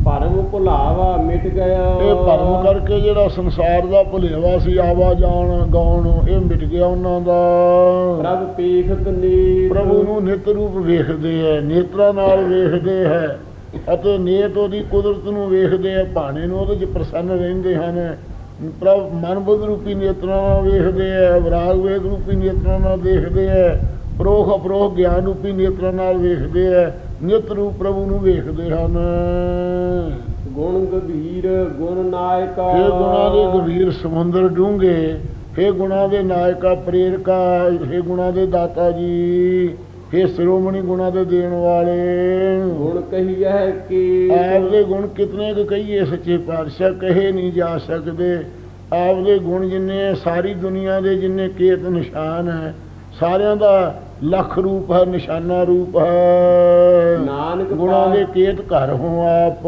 ਭਰਮ ਭੁਲਾਵਾ ਮਿਟ ਗਿਆ। ਇਹ ਭਰਮ ਕਰਕੇ ਜਿਹੜਾ ਸੰਸਾਰ ਦਾ ਭੁਲੇਵਾ ਸੀ ਆਵਾ ਜਾਣ ਗਾਉਣ ਇਹ ਮਿਟ ਗਿਆ ਉਹਨਾਂ ਦਾ। ਪ੍ਰਭ ਪੇਖਤ ਨੀਤ। ਪ੍ਰਭੂ ਨੂੰ ਨਿਤ ਰੂਪ ਵੇਖਦੇ ਹੈ ਨੇਤਰਾਂ ਨਾਲ ਵੇਖਦੇ ਹੈ ਅਤੇ ਨੇਤ ਉਹਦੀ ਕੁਦਰਤ ਨੂੰ ਵੇਖਦੇ ਹੈ ਭਾਣੇ ਨੂੰ ਉਹਦੇ 'ਚ ਪ੍ਰਸੰਨ ਰਹਿੰਦੇ ਹਨ। ਪ੍ਰਭ ਮਨ ਬੁੱਧ ਰੂਪੀ ਨੇਤਰਾਂ ਨਾਲ ਵੇਖਦੇ ਹੈ ਵਿਰਾਗ ਵੇਦ ਰੂਪੀ ਨੇਤਰਾਂ ਨਾਲ ਦੇਖਦੇ ਹੈ ਪ੍ਰੋਖ ਅਪਰੋਖ ਗਿਆਨ ਰੂਪੀ ਨੇਤਰਾਂ ਨਾਲ ਵੇਖਦੇ ਹੈ ਨਿਤ ਰੂਪ ਪ੍ਰਭੂ ਨੂੰ ਵੇਖਦੇ ਹਨ। ਗੁਣ ਗਭੀਰ ਗੁਣ ਨਾਇਕਾ। ਹੇ ਗੁਣਾ ਦੇ ਗভੀਰ ਸਮੁੰਦਰ ਡੂੰਘੇ ਹੇ ਗੁਣਾ ਦੇ ਨਾਇਕਾ ਪ੍ਰੇਰਕਾ ਹੇ ਗੁਣਾ ਦੇ ਦਾਤਾ ਜੀ। ਹੇ ਸ਼੍ਰੋਮਣੀ ਗੁਣਾ ਦੇ ਦੇਣ ਵਾਲੇ। ਗੁਣ ਕਹੀਐ ਕਿ ਆਪ ਦੇ ਗੁਣ ਕਿਤਨੇ ਕੁ ਕਹੀਏ ਸੱਚੇ ਪਾਤਸ਼ਾਹ ਕਹੇ ਨਹੀਂ ਜਾ ਸਕਦੇ। ਆਪ ਦੇ ਗੁਣ ਜਿੰਨੇ ਸਾਰੀ ਦੁਨੀਆ ਦੇ ਜਿੰਨੇ ਕੇਤ ਨਿਸ਼ਾਨ ਹੈ ਸਾਰਿਆਂ ਦਾ ਲੱਖ ਰੂਪ ਹੈ ਨਿਸ਼ਾਨਾ ਰੂਪ ਹੈ। ਨਾਨਕ ਗੁਣਾਂ ਦੇ ਕੇਤ ਘਰ ਹੋ ਆਪ।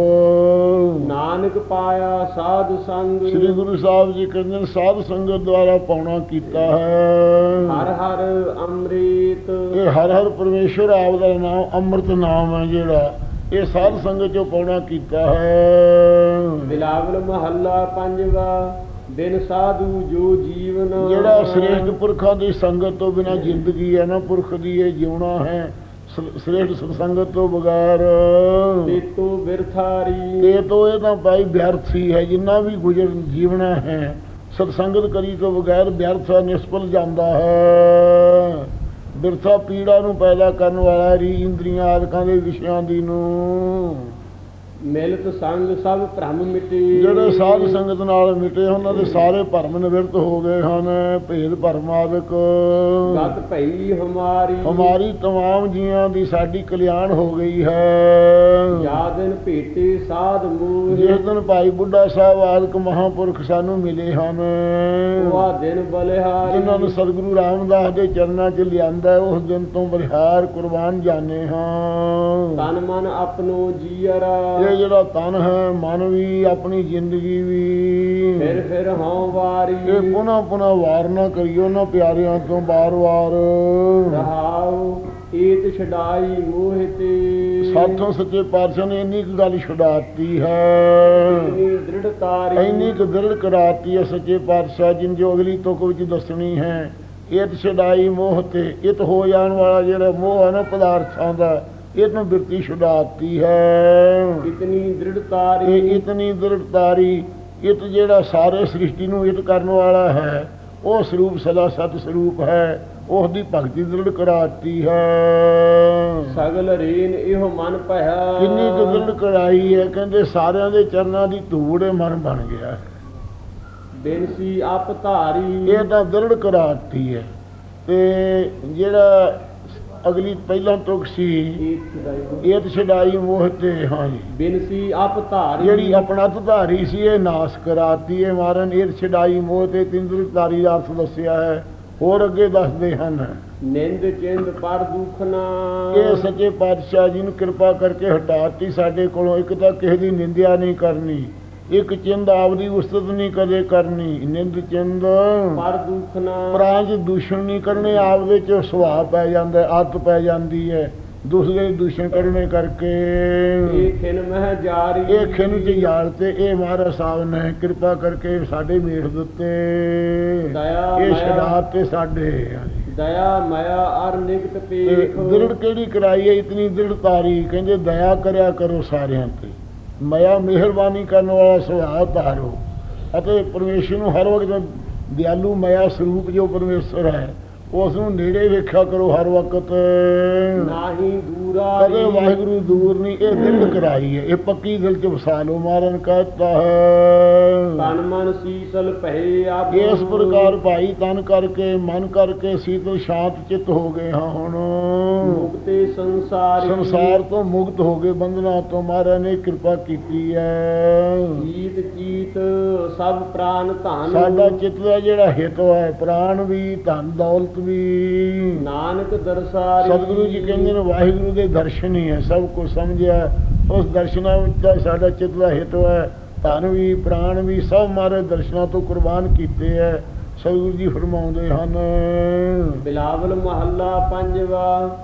ਨਾਨਕ ਪਾਇਆ ਸਾਧ ਸੰਗ। ਸ੍ਰੀ ਗੁਰੂ ਸਾਹਿਬ ਜੀ ਕਹਿੰਦੇ ਨੇ ਸਾਧ ਸੰਗਤ ਦੁਆਰਾ ਪਾਉਣਾ ਕੀਤਾ ਹੈ। ਹਰ ਹਰ ਅੰਮ੍ਰਿਤ। ਇਹ ਹਰ ਹਰ ਪਰਮੇਸ਼ਰ ਆਪ ਦਾ ਨਾਮ ਅੰਮ੍ਰਿਤ ਨਾਮ ਹੈ ਜਿਹੜਾ। ਇਹ ਸਾਧ ਸੰਗਤ ਚੋਂ ਪਾਉਣਾ ਕੀਤਾ ਹੈ। ਬਿਲਾਵਲ ਮਹੱਲਾ ਪੰਜਵਾ। ਬਿਨ ਸਾਧੂ ਜੋ ਜੀਵਨ ਜਿਹੜਾ ਸ੍ਰੇਸ਼ਟ ਪੁਰਖਾਂ ਦੀ ਸੰਗਤ ਤੋਂ ਬਿਨਾ ਜ਼ਿੰਦਗੀ ਹੈ ਨਾ ਪੁਰਖ ਦੀ ਇਹ ਜਿਉਣਾ ਹੈ। ਸ੍ਰੇਸ਼ਟ ਸਤਸੰਗਤ ਤੋਂ ਬਗੈਰ। ਤੇਤੋ ਬਿਰਥਾਰੀ। ਤੇ ਤੋਂ ਇਹ ਤਾਂ ਭਾਈ ਵਿਅਰਥ ਹੀ ਜਿੰਨਾ ਵੀ ਗੁਜ਼ਰ ਜੀਵਣਾ ਹੈ ਸਤਸੰਗਤ ਕਰੀ ਤੋਂ ਬਗੈਰ ਵਿਅਰਥ ਨਿਸਫਲ ਜਾਂਦਾ ਹੈ। ਬਿਰਥਾ ਪੀੜਾ ਨੂੰ ਪੈਦਾ ਕਰਨ ਵਾਲਾ ਰੀ ਇੰਦਰੀਆਂ ਆਦਿਕਾਂ ਦੇ ਵਿਸ਼ਿਆਂ ਦੀ ਨੂੰ। ਮਿਲਤ ਸੰਗ ਸਭ ਭ੍ਰਮ ਮਿਟੇ। ਜਿਹੜੇ ਸਾਧ ਸੰਗਤ ਨਾਲ ਮਿਟੇ ਉਹਨਾਂ ਦੇ ਸਾਰੇ ਭਰਮ ਨਿਵਰਤ ਹੋ ਗਏ ਹਨ। ਭੇਦ ਭਰਮਾਦਿਕ। ਗਤ ਭਈ ਹਮਾਰੀ। ਹਮਾਰੀ ਤਮਾਮ ਜੀਆਂ ਦੀ ਸਾਡੀ ਕਲਿਆਣ ਹੋ ਗਈ ਹੈ। ਯਾ ਭੇਟੇ ਸਾਧ ਮੂਹ। ਜਿਸ ਦਿਨ ਭਾਈ ਬੁੱਢਾ ਸਾਹਿਬ ਆਦਿਕ ਮਹਾਪੁਰਖ ਸਾਨੂੰ ਮਿਲੇ ਹਨ। ਉਹ ਦਿਨ ਬਲਿਹਾਰੀ। ਜਿਨ੍ਹਾਂ ਨੂੰ ਸਤਿਗੁਰੂ ਰਾਮਦਾਸ ਦੇ ਚਰਨਾਂ 'ਚ ਲਿਆਂਦਾ ਉਸ ਦਿਨ ਤੋਂ ਬਲਿਹਾਰ ਕੁਰਬਾਨ ਜਾਣੇ ਹਾਂ। ਤਨ ਮਨ ਆਪਣੋ ਜੀਅਰਾ। ਇਹ ਜਿਹੜਾ ਤਨ ਹੈ ਮਨ ਵੀ ਆਪਣੀ ਜ਼ਿੰਦਗੀ ਵੀ। ਫਿਰ ਫਿਰ ਹਉ ਵਾਰੀ। ਇਹ ਪੁਨਾ ਪੁਨਾ ਵਾਰ ਨਾ ਕਰਿਓ ਨਾ ਪਿਆਰਿਆਂ ਤੋਂ ਬਾਰ-ਬਾਰ ਰਹਾਉ ਏਤ ਛਡਾਈ ਮੋਹ ਤੇ ਸਾਥੋਂ ਸੱਚੇ ਪਾਤਸ਼ਾਹ ਨੇ ਇੰਨੀ ਕੁ ਗੱਲ ਛੁਡਾਤੀ ਹੈ। ਇੰਨੀ ਦ੍ਰਿੜਤਾਰੀ। ਇੰਨੀ ਕੁ ਦ੍ਰਿੜ ਕਰਾਤੀ ਹੈ ਸੱਚੇ ਪਾਤਸ਼ਾਹ ਜਿਨ ਜੋ ਅਗਲੀ ਤੁਕ ਵਿੱਚ ਦੱਸਣੀ ਹੈ। ਇਤ ਛਡਾਈ ਮੋਹ ਤੇ ਇਤ ਹੋ ਜਾਣ ਵਾਲਾ ਜਿਹੜਾ ਮੋਹ ਹੈ ਨਾ ਪਦਾਰਥਾਂ ਦਾ। ਇਹ ਨੂੰ ਬਿਰਤੀ ਛੁਡਾਤੀ ਹੈ। ਇਤਨੀ ਇਹ ਦ੍ਰਿੜਤਾਰੀ ਇਤਨੀ ਦ੍ਰਿੜਤਾਰੀ ਇਤ ਜਿਹੜਾ ਸਾਰੇ ਸ੍ਰਿਸ਼ਟੀ ਨੂੰ ਇਤ ਕਰਨ ਵਾਲਾ ਹੈ ਉਹ ਸਰੂਪ ਸਦਾ ਸਤ ਸਰੂਪ ਹੈ ਉਸ ਦੀ ਭਗਤੀ ਦ੍ਰਿੜ ਕਰਾਤੀ ਹੈ। ਸਗਲ ਰੇਨ ਇਹੋ ਮਨ ਭਇਆ। ਕਿੰਨੀ ਕੁ ਦ੍ਰਿੜ ਕਰਾਈ ਹੈ ਕਹਿੰਦੇ ਸਾਰਿਆਂ ਦੇ ਚਰਨਾਂ ਦੀ ਧੂੜ ਇਹ ਮਨ ਬਣ ਗਿਆ। ਬਿਨਸੀ ਆਪ ਧਾਰੀ। ਇਹ ਤਾਂ ਦ੍ਰਿੜ ਕਰਾਤੀ ਹੈ। ਤੇ ਜਿਹੜਾ ਅਗਲੀ ਪਹਿਲਾਂ ਤੁਕ ਸੀ ਇਹ ਛਡਾਈ ਮੋਹ ਤੇ ਹਾਂਜੀ ਬਿਨਸੀ ਆਪ ਧਾਰੀ। ਜਿਹੜੀ ਆਪਣਾ ਧਾਰੀ ਸੀ ਇਹ ਨਾਸ ਕਰਾਤੀ ਹੈ ਮਾਰਨ ਇਹ ਛਡਾਈ ਮੋਹ ਤੇ ਤਿੰਦਰ ਧਾਰੀ ਦਾ ਅਰਥ ਦੱਸਿਆ ਹੈ। ਹੋਰ ਅੱਗੇ ਦੱਸਦੇ ਹਨ। ਨਿੰਦ ਚਿੰਦ ਪਰ ਦੁਖਨਾ ਇਹ ਸੱਚੇ ਪਾਤਸ਼ਾਹ ਜੀ ਨੂੰ ਕਿਰਪਾ ਕਰਕੇ ਹਟਾਤੀ ਸਾਡੇ ਕੋਲੋਂ ਇੱਕ ਤਾਂ ਕਿਸੇ ਦੀ ਨਿੰਦਿਆ ਨਹੀਂ ਕਰਨੀ। ਇੱਕ ਚਿੰਦ ਆਪਦੀ ਉਸਤਤ ਨਹੀਂ ਕਦੇ ਕਰਨੀ ਨਿੰਦ ਚਿੰਦ। ਪਰ ਦੁਖ ਨਾ। ਪ੍ਰਾਂਜ ਦੂਸ਼ਣ ਨਹੀਂ ਕਰਨੇ ਆਪਦੇ ਚ ਸੁਭਾਅ ਪੈ ਜਾਂਦਾ ਆਦਤ ਪੈ ਜਾਂਦੀ ਹੈ। ਦੂਸਰੇ ਦੂਸ਼ਣ ਕਰਨੇ ਕਰਕੇ। ਇਹ ਖਿਨ ਮਹਿ ਜਾਰੀ। ਇਹ ਖਿਨ ਚ ਯਾਲ ਤੇ ਇਹ ਮਹਾਰਾਜ ਸਾਹਿਬ ਨੇ ਕਿਰਪਾ ਕਰਕੇ ਸਾਡੇ ਮੇਟ ਦਿੱਤੇ। ਦਇਆ ਇਹ। ਸ਼ਰਾਬ ਤੇ ਸਾਡੇ। ਦਇਆ ਮਾਇਆ ਅਰ ਨਿਗਟ ਤੇ ਪੇਖ ਦ੍ਰਿੜ ਕਿਹੜੀ ਕਰਾਈ ਹੈ ਇਤਨੀ ਦ੍ਰਿੜ ਤਾਰੀ ਕਹਿੰਦੇ ਦਇਆ ਕਰਿਆ ਕਰੋ ਸਾਰਿਆਂ ਤੇ। ਮਾਇਆ ਮਿਹਰਬਾਨੀ ਕਰਨ ਵਾਲਾ ਸੁਭਾਅ ਧਾਰੋ ਅਤੇ ਪਰਮੇਸ਼ਰ ਨੂੰ ਹਰ ਵਕਤ ਦਿਆਲੂ ਮਇਆ ਸਰੂਪ ਜੋ ਪਰਮੇਸ਼ਰ ਹੈ, ਉਸ ਨੂੰ ਨੇੜੇ ਵੇਖਿਆ ਕਰੋ ਹਰ ਵਕਤ। ਨਾਹੀ ਦੂਰਾ ਕਦੇ ਵਾਹਿਗੁਰੂ ਦੂਰ ਨਹੀਂ ਇਹ ਦਿਲ ਕਰਾਈ ਹੈ। ਇਹ ਪੱਕੀ ਦਿਲ ਚ ਵਸਾ ਲੋ ਮਾਰਨ ਕਹਤਾ ਹੈ। ਤਨ ਮਨ ਸੀਤਲ ਭਏ ਆਪ ਇਸ ਪ੍ਰਕਾਰ ਭਾਈ ਤਨ ਕਰਕੇ ਮਨ ਕਰਕੇ ਸੀਤਲ ਸ਼ਾਂਤ ਚਿੱਤ ਹੋ ਗਏ ਹਾਂ ਹੁਣ। ਮੁਕਤੇ ਸੰਸਾਰੀ। ਸੰਸਾਰ ਤੋਂ ਮੁਕਤ ਹੋ ਗਏ ਬੰਧਨਾਂ ਤੋਂ ਮਹਾਰਾਜ ਨੇ ਕਿਰਪਾ ਕੀਤੀ ਹੈ। ਜੀਤ ਚੀਤ ਸਭ ਪ੍ਰਾਨ ਧਨ। ਸਾਡਾ ਚਿੱਤ ਦਾ ਜਿਹੜਾ ਹਿੱਤ ਹੈ ਪ੍ਰਾਣ ਵੀ ਧਨ ਦੌਲਤ ਵੀ। ਨਾਨਕ ਦਰਸਾਰੀ। ਸਤਿਗੁਰੂ ਜੀ ਕਹਿੰਦੇ ਨੇ ਵਾਹਿਗੁਰੂ ਦੇ ਦਰਸ਼ਨ ਹੀ ਹੈ ਸਭ ਕੁਝ ਸਮਝਿਆ ਉਸ ਦਰਸ਼ਨਾਂ ਵਿੱਚ ਤਾਂ ਸਾਡਾ ਚਿੱਤ ਦਾ ਹਿੱਤ ਹੈ। ਧਨ ਵੀ ਪ੍ਰਾਣ ਵੀ ਸਭ ਮਾਰੇ ਦਰਸ਼ਨਾਂ ਤੋਂ ਕੁਰਬਾਨ ਕੀਤੇ ਹੈ। ਸਤਿਗੁਰੂ ਜੀ ਫਰਮਾਉਂਦੇ ਹਨ ਬਿਲਾਵਲ ਮਹੱਲਾ ਪੰਜਵਾ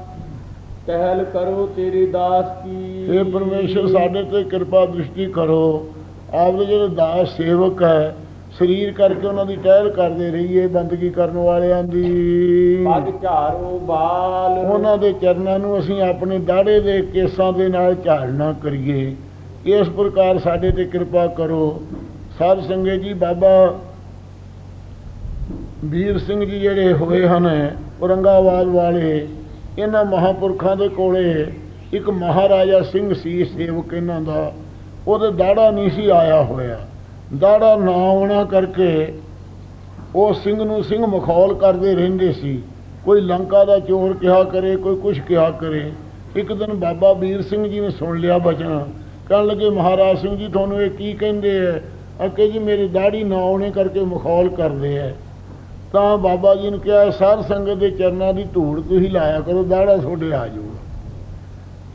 ਕਹਿਲ ਕਰੋ ਤੇਰੀ ਦਾਸ ਕੀ। हे ਪਰਮੇਸ਼ਰ ਸਾਡੇ ਤੇ ਕਿਰਪਾ ਦ੍ਰਿਸ਼ਟੀ ਕਰੋ। ਆਪਦੇ ਜਿਹੜੇ ਦਾਸ ਸੇਵਕ ਹੈ ਸਰੀਰ ਕਰਕੇ ਉਹਨਾਂ ਦੀ ਟਹਿਲ ਕਰਦੇ ਰਹੀਏ ਬੰਦਗੀ ਕਰਨ ਵਾਲਿਆਂ ਦੀ। ਪਗ ਝਾਰੋ ਬਾਲ। ਉਹਨਾਂ ਦੇ ਚਰਨਾਂ ਨੂੰ ਅਸੀਂ ਆਪਣੇ ਦਾੜੇ ਦੇ ਕੇਸਾਂ ਦੇ ਨਾਲ ਝਾੜਨਾ ਕਰੀਏ। ਇਸ ਪ੍ਰਕਾਰ ਸਾਡੇ ਤੇ ਕਿਰਪਾ ਕਰੋ। ਸਾਧ ਸੰਗਤ ਜੀ ਬਾਬਾ ਵੀਰ ਸਿੰਘ ਜੀ ਜਿਹੜੇ ਹੋਏ ਹਨ ਔਰੰਗਾਬਾਦ ਵਾਲੇ ਇਹਨਾਂ ਮਹਾਪੁਰਖਾਂ ਦੇ ਕੋਲੇ ਇੱਕ ਮਹਾਰਾਜਾ ਸਿੰਘ ਸੀ ਸੇਵਕ ਇਹਨਾਂ ਦਾ। ਉਹਦੇ ਦਾੜਾ ਨਹੀਂ ਸੀ ਆਇਆ ਹੋਇਆ। ਦਾੜਾ ਨਾ ਆਉਣਾ ਕਰਕੇ ਉਹ ਸਿੰਘ ਨੂੰ ਸਿੰਘ ਮਖੌਲ ਕਰਦੇ ਰਹਿੰਦੇ ਸੀ। ਕੋਈ ਲੰਕਾ ਦਾ ਚੋਰ ਕਿਹਾ ਕਰੇ, ਕੋਈ ਕੁਛ ਕਿਹਾ ਕਰੇ। ਇੱਕ ਦਿਨ ਬਾਬਾ ਵੀਰ ਸਿੰਘ ਜੀ ਨੇ ਸੁਣ ਲਿਆ ਬਚਨ। ਕਹਿਣ ਲੱਗੇ, ਮਹਾਰਾਜ ਸਿੰਘ ਜੀ, ਤੁਹਾਨੂੰ ਇਹ ਕੀ ਕਹਿੰਦੇ ਐ? ਅੱਕੇ ਜੀ ਮੇਰੀ ਦਾੜੀ ਨਾ ਆਉਣੇ ਕਰਕੇ ਮਖੌਲ ਕਰਦੇ ਐ। ਤਾਂ ਬਾਬਾ ਜੀ ਨੇ ਕਿਹਾ, ਸਾਧ ਸੰਗਤ ਦੇ ਚਰਨਾਂ ਦੀ ਧੂੜ ਤੁਸੀਂ ਲਾਇਆ ਕਰੋ, ਦਾੜਾ ਤੁਹਾਡੇ ਆ ਜਾਊਗਾ।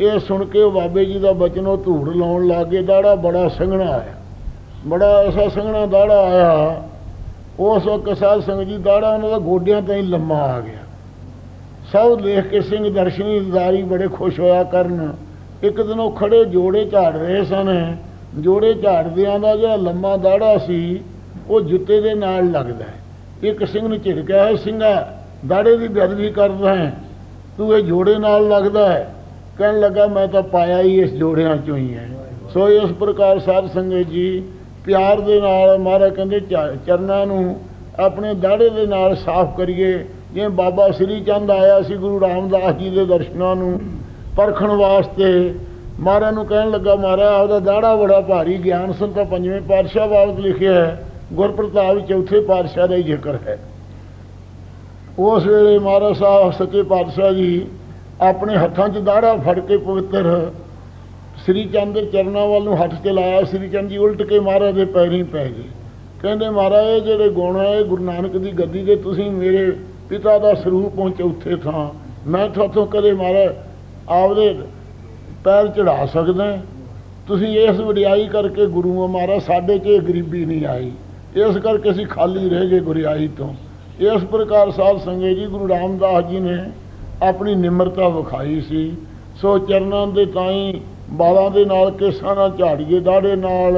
ਇਹ ਸੁਣ ਕੇ ਬਾਬੇ ਜੀ ਦਾ ਬਚਨ, ਉਹ ਧੂੜ ਲਾਉਣ ਲੱਗ ਗਏ। ਦਾੜਾ ਬੜਾ ਸੰਘਣਾ ਆਇਆ। ਬੜਾ ਐਸਾ ਸੰਘਣਾ ਦਾੜਾ ਆਇਆ। ਉਸ ਵਕਤ ਸਾਧ ਸੰਗਤ ਜੀ ਦਾੜਾ ਉਹਨਾਂ ਦਾ ਗੋਡਿਆਂ ਤਾਈਂ ਲੰਮਾ ਆ ਗਿਆ। ਸਭ ਦੇਖ ਕੇ ਸਿੰਘ ਦਰਸ਼ਨੀ ਦਾਰੀ ਬੜੇ ਖੁਸ਼ ਹੋਇਆ ਕਰਨ। ਇੱਕ ਦਿਨ ਉਹ ਖੜੇ ਜੋੜੇ ਝਾੜ ਰਹੇ ਸਨ। ਜੋੜੇ ਝਾੜਦਿਆਂ ਦਾ ਜਿਹੜਾ ਲੰਮਾ ਦਾੜਾ ਸੀ, ਉਹ ਜੁੱਤੇ ਦੇ ਨਾਲ ਲੱਗਦਾ ਇੱਕ ਸਿੰਘ ਨੇ ਝਿੜਕਿਆ ਹੈ, ਸਿੰਘਾ, ਦਾੜੇ ਦੀ ਬੇਅਦਬੀ ਕਰਦਾ ਹੈ। ਤੂੰ ਇਹ ਜੋੜੇ ਨਾਲ ਲੱਗਦਾ ਹੈ। ਕਹਿਣ ਲੱਗਾ, ਮੈਂ ਤਾਂ ਪਾਇਆ ਹੀ ਇਸ ਜੋੜਿਆਂ ਚੋਂ ਹੀ ਹੈ। ਸੋ ਇਸ ਪ੍ਰਕਾਰ ਸਾਧ ਸੰਗਤ ਜੀ ਪਿਆਰ ਦੇ ਨਾਲ ਮਹਾਰਾਜ ਕਹਿੰਦੇ ਚ- ਚਰਨਾਂ ਨੂੰ ਆਪਣੇ ਦਾੜੇ ਦੇ ਨਾਲ ਸਾਫ਼ ਕਰੀਏ। ਜਿਵੇਂ ਬਾਬਾ ਸ੍ਰੀ ਚੰਦ ਆਇਆ ਸੀ ਗੁਰੂ ਰਾਮਦਾਸ ਜੀ ਦੇ ਦਰਸ਼ਨਾਂ ਨੂੰ ਪਰਖਣ ਵਾਸਤੇ, ਮਹਾਰਾਜ ਨੂੰ ਕਹਿਣ ਲੱਗਾ, ਮਹਾਰਾਜ, ਆਪਦਾ ਦਾੜਾ ਬੜਾ ਭਾਰੀ ਗਿਆਨ ਸੰਤਾ ਪੰਜਵੇਂ ਪਾਤਸ਼ਾਹ ਬਾਬਤ ਲਿਖਿਆ ਹੈ, ਗੁਰਪ੍ਰਤਾਪ ਚੌਥੇ ਪਾਤਸ਼ਾਹ ਦਾ ਹੀ ਜ਼ਿਕਰ ਹੈ। ਉਸ ਵੇਲੇ ਮਹਾਰਾਜ ਸਾਹਿਬ ਸੱਚੇ ਪਾਤਸ਼ਾਹ ਜੀ ਆਪਣੇ ਹੱਥਾਂ 'ਚ ਦਾੜਾ ਫੜ ਕੇ ਪਵਿੱਤਰ ਸ੍ਰੀ ਚੰਦ ਦੇ ਚਰਨਾਂ ਵੱਲ ਨੂੰ ਹੱਥ ਚਲਾਇਆ ਸ੍ਰੀ ਚੰਦ ਜੀ ਉਲਟ ਕੇ ਮਹਾਰਾਜ ਦੇ ਪੈਰੀਂ ਪੈ ਗਏ। ਕਹਿੰਦੇ, ਮਹਾਰਾਜ, ਇਹ ਜਿਹੜੇ ਗੁਣ ਹੈ ਗੁਰੂ ਨਾਨਕ ਦੀ ਗੱਦੀ ਦੇ ਤੁਸੀਂ ਮੇਰੇ ਪਿਤਾ ਦਾ ਸਰੂਪ ਹੋ ਚੌਥੇ ਥਾਂ। ਮੈਂ ਤੁਹਾਥੋਂ ਕਦੇ ਮਹਾਰਾਜ ਆਪਦੇ ਪੈਰ ਚੜਾ ਸਕਦਾ ਤੁਸੀਂ ਇਸ ਵਡਿਆਈ ਕਰਕੇ ਗੁਰੂ ਮਹਾਰਾਜ, ਸਾਡੇ 'ਚ ਇਹ ਗਰੀਬੀ ਨਹੀਂ ਆਈ। ਇਸ ਕਰਕੇ ਅਸੀਂ ਖਾਲੀ ਰਹਿ ਗਏ ਗੁਰਿਆਈ ਤੋਂ। ਇਸ ਪ੍ਰਕਾਰ ਸਾਧ ਸੰਗਤ ਜੀ, ਗੁਰੂ ਰਾਮਦਾਸ ਜੀ ਨੇ ਆਪਣੀ ਨਿਮਰਤਾ ਵਿਖਾਈ ਸੀ। ਸੋ ਚਰਨਾਂ ਦੇ ਤਾਈ ਬਾਲਾਂ ਦੇ ਨਾਲ ਕੇਸਾਂ ਨਾਲ ਝਾੜੀਏ ਦਾੜੇ ਨਾਲ।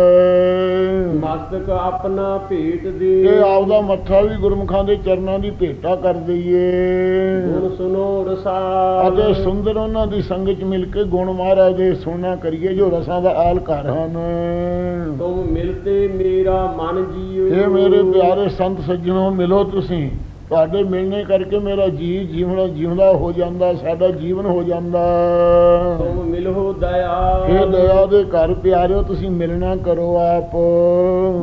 ਮਸਤਕ ਆਪਣਾ ਭੇਟ ਦੇ। ਇਹ ਆਪਦਾ ਮੱਥਾ ਵੀ ਗੁਰਮੁਖਾਂ ਦੇ ਚਰਨਾਂ ਦੀ ਭੇਟਾ ਕਰ ਦਈਏ। ਗੁਣ ਸੁਨੋ ਰਸਾਲ। ਅਤੇ ਸੁੰਦਰ ਉਹਨਾਂ ਦੀ ਸੰਗਤ ਚ ਮਿਲ ਕੇ ਗੁਣ ਮਹਾਰਾਜ ਦੇ ਸੁਣਨਾ ਕਰੀਏ ਜੋ ਰਸਾਂ ਦਾ ਆਲ ਘਰ ਹਨ। ਤੁਮ ਮਿਲਤੇ ਮੇਰਾ ਮਨ ਜੀਉ ਇਹ ਮੇਰੇ ਪਿਆਰੇ ਸੰਤ ਸੱਜਣੋ ਮਿਲੋ ਤੁਸੀਂ। ਤੁਹਾਡੇ ਮਿਲਣੇ ਕਰਕੇ ਮੇਰਾ ਜੀ ਜੀਵਣਾ ਜਿਉਂਦਾ ਹੋ ਜਾਂਦਾ ਸਾਡਾ ਜੀਵਨ ਹੋ ਜਾਂਦਾ। ਤੁਮ ਮਿਲੋ ਦਇਆ। ਇਹ ਦਇਆ ਦੇ ਘਰ ਪਿਆਰਿਓ ਤੁਸੀਂ ਮਿਲਣਾ ਕਰੋ ਆਪ।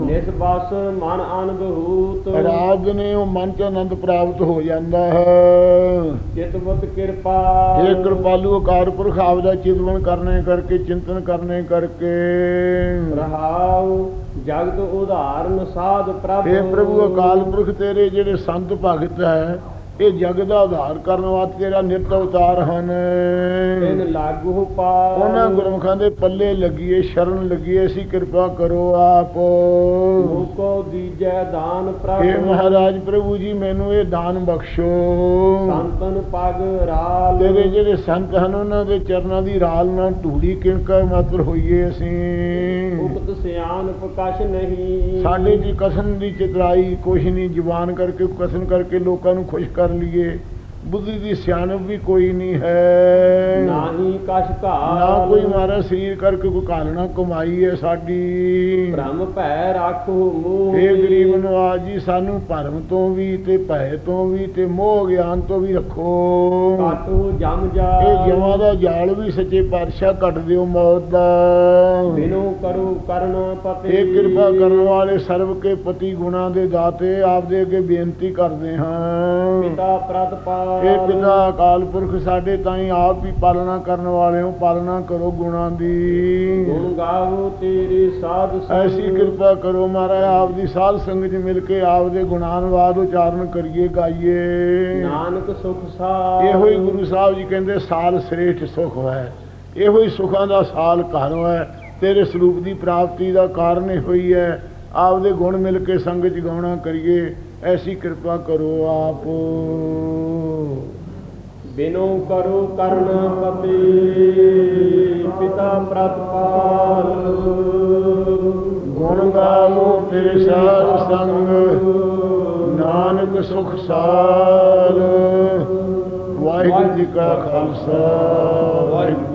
ਨਿਸ ਬਸ ਮਨ ਅਨਬਹੂਤ ਰਾਜ ਨੇ ਉਹ ਮਨ ਚ ਆਨੰਦ ਪ੍ਰਾਪਤ ਹੋ ਜਾਂਦਾ ਹੈ। ਚਿਤਵਤ ਕਿਰਪਾ। ਇਹ ਕਿਰਪਾਲੂ ਅਕਾਰ ਪੁਰਖ ਆਪਦਾ ਚਿਤਵਨ ਕਰਨੇ ਕਰਕੇ ਚਿੰਤਨ ਕਰਨੇ ਕਰਕੇ। ਰਹਾਉ ਜਗਤ ਉਧਾਰਨ ਸਾਧ ਪ੍ਰਭ। ਇਹ ਪ੍ਰਭੂ ਅਕਾਲ ਪੁਰਖ ਤੇਰੇ ਜਿਹੜੇ ਸੰਤ ਭਗਤ ਹੈ ਇਹ ਜਗ ਦਾ ਆਧਾਰ ਕਰਨ ਵਾਸਤੇ ਤੇਰਾ ਨਿਤ ਅਵਤਾਰ ਹਨ। ਤਿਨ ਲਾਗੂ ਪਾਰ ਉਹਨਾਂ ਗੁਰਮੁਖਾਂ ਦੇ ਪੱਲੇ ਲੱਗੀਏ ਸ਼ਰਨ ਲੱਗੀਏ ਅਸੀਂ ਕਿਰਪਾ ਕਰੋ ਆਪ। ਮੂਕੋ ਦੀਜੈ ਦਾਨ ਪ੍ਰਭ। हे ਮਹਾਰਾਜ ਪ੍ਰਭੂ ਜੀ ਮੈਨੂੰ ਇਹ ਦਾਨ ਬਖਸ਼ੋ। ਸੰਤਨ ਪਗ ਰਾਲ। ਤੇਰੇ ਜਿਹੜੇ ਸੰਤ ਹਨ ਉਹਨਾਂ ਦੇ ਚਰਨਾਂ ਦੀ ਰਾਲ ਨਾਲ ਧੂੜੀ ਕਿਣਕਾ ਮਾਤਰ ਹੋਈਏ ਅਸੀਂ। ਉਕਤ ਸਿਆਨ ਪ੍ਰਕਾਸ਼ ਨਹੀਂ। ਸਾਡੇ ਜੀ ਕਸਨ ਦੀ ਚਤਰਾਈ ਕੁਛ ਨਹੀਂ ਜ਼ੁਬਾਨ ਕਰਕੇ ਕਸਨ ਕਰਕੇ ਲੋਕਾਂ ਨੂੰ ਖੁਸ਼ ਕਰ ਲਈਏ। ਬੁੱਧੀ ਦੀ ਸਿਆਣਪ ਵੀ ਕੋਈ ਨਹੀਂ ਹੈ। ਨਾਹੀ ਕਛ ਘਾਲ। ਨਾ ਕੋਈ ਮਾਰਾ ਸਰੀਰ ਕਰਕੇ ਕੋਈ ਕਾਲਣਾ ਕਮਾਈ ਹੈ ਸਾਡੀ। ਭ੍ਰਮ ਭੈ ਰਾਖੋ ਮੂਹ ਇਹ ਗਰੀਬ ਨਵਾਜ ਜੀ ਸਾਨੂੰ ਭਰਮ ਤੋਂ ਵੀ ਤੇ ਭੈ ਤੋਂ ਵੀ ਤੇ ਮੋਹ ਗਿਆਨ ਤੋਂ ਵੀ ਰੱਖੋ। ਕਾਟੋ ਜਮ ਜਾ ਇਹ ਜਮਾਂ ਦਾ ਜਾਲ ਵੀ ਸੱਚੇ ਪਾਤਸ਼ਾਹ ਕੱਟ ਦਿਓ ਮੌਤ ਦਾ। ਬਿਨੋ ਕਰੋ ਕਰਨ ਪਤੇ। ਇਹ ਕਿਰਪਾ ਕਰਨ ਵਾਲੇ ਸਰਬ ਕੇ ਪਤੀ ਗੁਣਾ ਦੇ ਦਾਤੇ ਆਪ ਦੇ ਅੱਗੇ ਬੇਨਤੀ ਕਰਦੇ ਹਾਂ। ਪਿਤਾ ਪ੍ਰਤਪਾਲ ਇਹ ਪਿਤਾ ਅਕਾਲ ਪੁਰਖ ਸਾਡੇ ਤਾਈਂ ਆਪ ਹੀ ਪਾਲਣਾ ਕਰਨ ਵਾਲਿਓ ਪਾਲਣਾ ਕਰੋ ਗੁਣਾ ਦੀ। ਗੁਣ ਗਾਵੋ ਤੇਰੇ ਸਾਧ ਐਸੀ ਕਿਰਪਾ ਕਰੋ ਮਹਾਰਾਜ ਆਪ ਦੀ ਸਾਧ ਸੰਗਤ ਮਿਲ ਕੇ ਆਪ ਦੇ ਗੁਣਾਨਵਾਦ ਉਚਾਰਨ ਕਰੀਏ ਗਾਈਏ। ਨਾਨਕ ਸੁਖ ਸਾਰ ਇਹੋ ਹੀ ਗੁਰੂ ਸਾਹਿਬ ਜੀ ਕਹਿੰਦੇ ਸਾਲ ਸ੍ਰੇਸ਼ਟ ਸੁਖ ਹੈ। ਇਹੋ ਹੀ ਸੁਖਾਂ ਦਾ ਸਾਲ ਘਰ ਹੈ। ਤੇਰੇ ਸਰੂਪ ਦੀ ਪ੍ਰਾਪਤੀ ਦਾ ਕਾਰਨ ਹੀ ਹੈ। ਆਪ ਦੇ ਗੁਣ ਮਿਲ ਕੇ ਸੰਗਤ ਗਾਉਣਾ ਕਰੀਏ। ਐਸੀ ਕਿਰਪਾ ਕਰੋ ਆਪ। ਬਿਨੋ ਕਰੋ ਕਰਨ ਪਤੇ, ਪਿਤਾ ਪ੍ਰਤਪਾਲ। ਗੁਣ ਗਾਵੋ ਤੇਰੇ ਸਾਧ ਸੰਗ, ਨਾਨਕ ਸੁਖ ਸਾਲ ਵਾਹਿਗੁਰੂ ਜੀ ਕਾ ਖਾਲਸਾ, ਵਾਹਿਗੁਰੂ